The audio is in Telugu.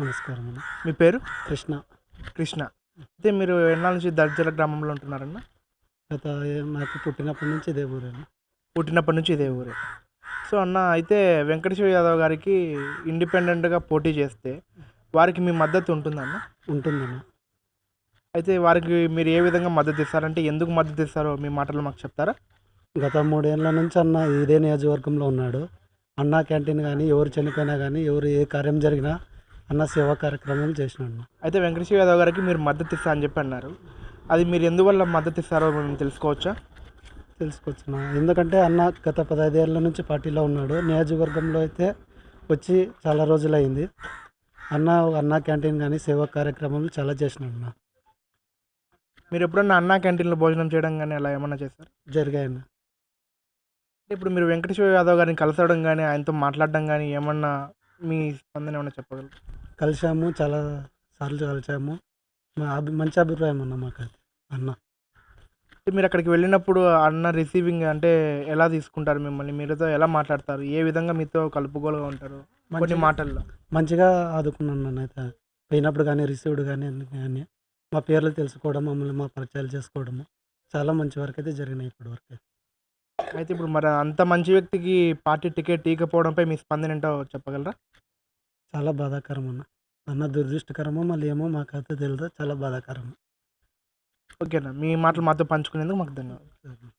నమస్కారం అన్న మీ పేరు? కృష్ణ. కృష్ణ. అయితే మీరు ఎన్నాళ్ళ నుంచి దర్జల గ్రామంలో ఉంటున్నారన్న? గత నాకు పుట్టినప్పటి నుంచి ఇదే ఊరేనా పుట్టినప్పటి నుంచి ఇదే ఊరే. సో అన్న అయితే వెంకటేశ్వర యాదవ్ గారికి ఇండిపెండెంట్గా పోటీ చేస్తే వారికి మీ మద్దతు ఉంటుందన్న ఉంటుందన్న. అయితే వారికి మీరు ఏ విధంగా మద్దతు ఇస్తారంటే ఎందుకు మద్దతు ఇస్తారో మీ మాటలు మాకు చెప్తారా? గత మూడేళ్ళ నుంచి అన్న ఇదే నియోజకవర్గంలో ఉన్నాడు. అన్న క్యాంటీన్ కానీ ఎవరు చనిపోయినా కానీ ఎవరు ఏ కార్యం జరిగినా అన్న సేవా కార్యక్రమాలు చేసినాడు. అన్న. అయితే వెంకటేశ్వర యాదవ్ గారికి మీరు మద్దతు ఇస్తా అని చెప్పి అన్నారు. అది మీరు ఎందువల్ల మద్దతు ఇస్తారో మేము తెలుసుకోవచ్చా? తెలుసుకోవచ్చున ఎందుకంటే అన్న గత పదహైదేళ్ళ నుంచి పార్టీలో ఉన్నాడు. నియోజకవర్గంలో అయితే వచ్చి చాలా రోజులైంది. అన్న అన్న క్యాంటీన్ కానీ సేవా కార్యక్రమాలు చాలా చేసినాడు అన్న. మీరు ఎప్పుడన్నా అన్నా క్యాంటీన్లో భోజనం చేయడం కానీ అలా ఏమన్నా చేస్తారు జరిగాయన్న. ఇప్పుడు మీరు వెంకటేశ్వర యాదవ్ గారిని కలసడం కానీ ఆయనతో మాట్లాడడం కానీ ఏమన్నా మీ స్పందన ఏమన్నా చెప్పగలరు? కలిసాము చాలా సార్లు కలిసాము మా అభి మంచి అభిప్రాయం అన్న మాకు అది అన్న. మీరు అక్కడికి వెళ్ళినప్పుడు అన్న రిసీవింగ్ అంటే ఎలా తీసుకుంటారు మిమ్మల్ని? మీరుతో ఎలా మాట్లాడతారు? ఏ విధంగా మీతో కలుపుగోలుగా ఉంటారు? కొన్ని మాటల్లో. మంచిగా ఆదుకున్నాను నన్ను అయితే. పోయినప్పుడు కానీ రిసీవ్డ్ కానీ ఎందుకు కానీ మా పేర్లు తెలుసుకోవడం మమ్మల్ని మా పరిచయాలు చేసుకోవడము చాలా మంచి వరకు అయితే జరిగినాయి ఇప్పటి వరకు. అయితే ఇప్పుడు మరి అంత మంచి వ్యక్తికి పార్టీ టికెట్ ఇవ్వకపోవడంపై మీ స్పందన ఏంటో చెప్పగలరా? చాలా బాధాకరం అన్న అన్న దురదృష్టకరమో మళ్ళీ ఏమో మాకైతే తెలియదు చాలా బాధాకరం ఓకేనా. మీ మాటలు మాతో పంచుకునేందుకు మాకు ధన్యవాదాలు.